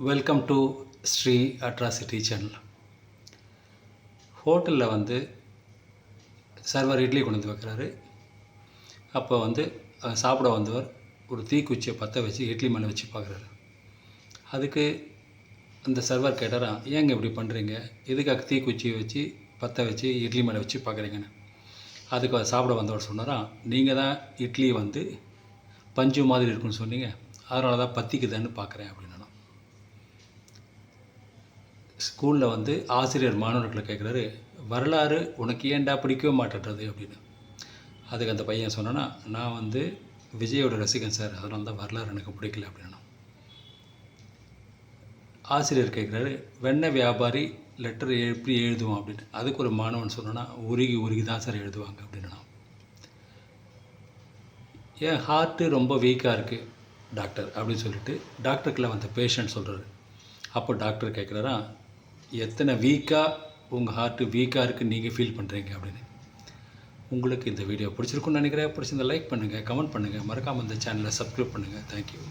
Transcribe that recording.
Welcome to Sri atrocity channel ஹோட்டலில் வந்து server idli கொண்டு வந்து வைக்கிறாரு. அப்போ வந்து சாப்பிட வந்தவர் ஒரு தீக்குச்சியை பற்ற வச்சு இட்லி மேலே வச்சு பார்க்குறாரு அதுக்கு அந்த சர்வர் கேட்டாராம் ஏங்க இப்படி பண்ணுறீங்க எதுக்காக தீக்குச்சியை வச்சு பற்ற வச்சு இட்லி மேலே வச்சு பார்க்குறீங்கன்னு அதுக்கு சாப்பிட வந்தவர் சொன்னாராம் நீங்கள் தான் இட்லி வந்து பஞ்சு மாதிரி இருக்குன்னு சொன்னீங்க. அதனால தான் பத்திக்குதுன்னு பார்க்குறேன் அப்படின்னு. ஸ்கூலில் வந்து ஆசிரியர் மாணவர்களை கேட்குறாரு வரலாறு உனக்கு ஏன்டா பிடிக்கவே மாட்டேன்றது? அப்படின்னு. அதுக்கு அந்த பையன் சொன்னனா நான் வந்து விஜயோட ரசிகன் சார் அதனால தான் வரலாறு எனக்கு பிடிக்கல அப்படின்னா ஆசிரியர் கேட்குறாரு வெண்ணெய் வியாபாரி லெட்டர் எப்படி எழுதுவான்? அப்படின்னு. அதுக்கு ஒரு மாணவன் சொன்னனா உருகி உருகி தான் சார் எழுதுவாங்க அப்படின்னா என் ஹார்ட்டு ரொம்ப வீக்காக இருக்குது டாக்டர் அப்படின்னு சொல்லிட்டு டாக்டருக்குள்ள வந்த பேஷண்ட் சொல்கிறாரு அப்போ டாக்டர் கேட்குறாரா எத்தனை வீக்காக உங்கள் ஹார்ட்டு வீக்காக இருக்குது நீங்கள் ஃபீல் பண்ணுறீங்க அப்படின்னு. உங்களுக்கு இந்த வீடியோ பிடிச்சிருக்குன்னு நினைக்கிறேன். பிடிச்சிருந்தா லைக் பண்ணுங்கள் கமெண்ட் பண்ணுங்கள் மறக்காமல் இந்த சேனலை சப்ஸ்கிரைப் பண்ணுங்கள் தேங்க்யூ